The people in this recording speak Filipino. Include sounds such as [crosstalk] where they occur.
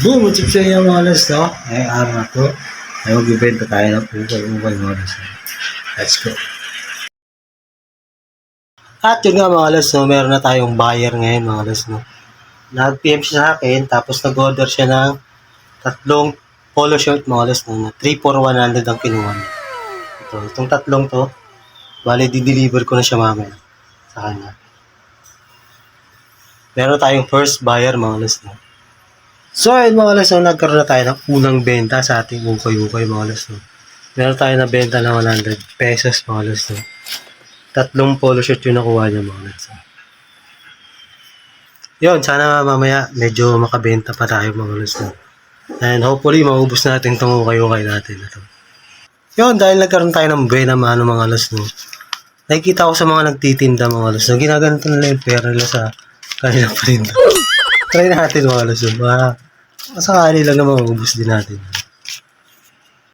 What's up sa inyo mga alas, no? Ngayong araw na to, ay magbibenta tayo ng ukay-ukay mga alas. Let's go! At yun nga mga alas, no? Meron na tayong buyer ngayon mga alas, no? Nag-PM siya sa akin, tapos nag-order siya ng tatlong polo shirt mga alas, no? Na 3 for 100 ang kinuha niya. Ito, itong tatlong to, bali di-deliver ko na siya mamaya sa kanya. Meron tayong first buyer mga alas, no? So, ayun mga alas, nagkaroon na tayo ng unang benta sa ating ukay-ukay mga alas. Meron tayo na benta ng 100 pesos mga alas. No? Tatlong polo shirt yung nakuha niya mga alas. No? Yun, sana mamaya medyo makabenta pa tayo mga alas. And hopefully, maubos natin itong ukay-ukay natin. Ito. Yun, dahil nagkaroon tayo ng buena mano mga alas. No? Nakikita ko sa mga nagtitinda mga alas. No? Ginaganito nila yung pera nila sa kanilang parinda. [laughs] Try natin mga alas. No? Baka, masakali lang naman maubos din natin.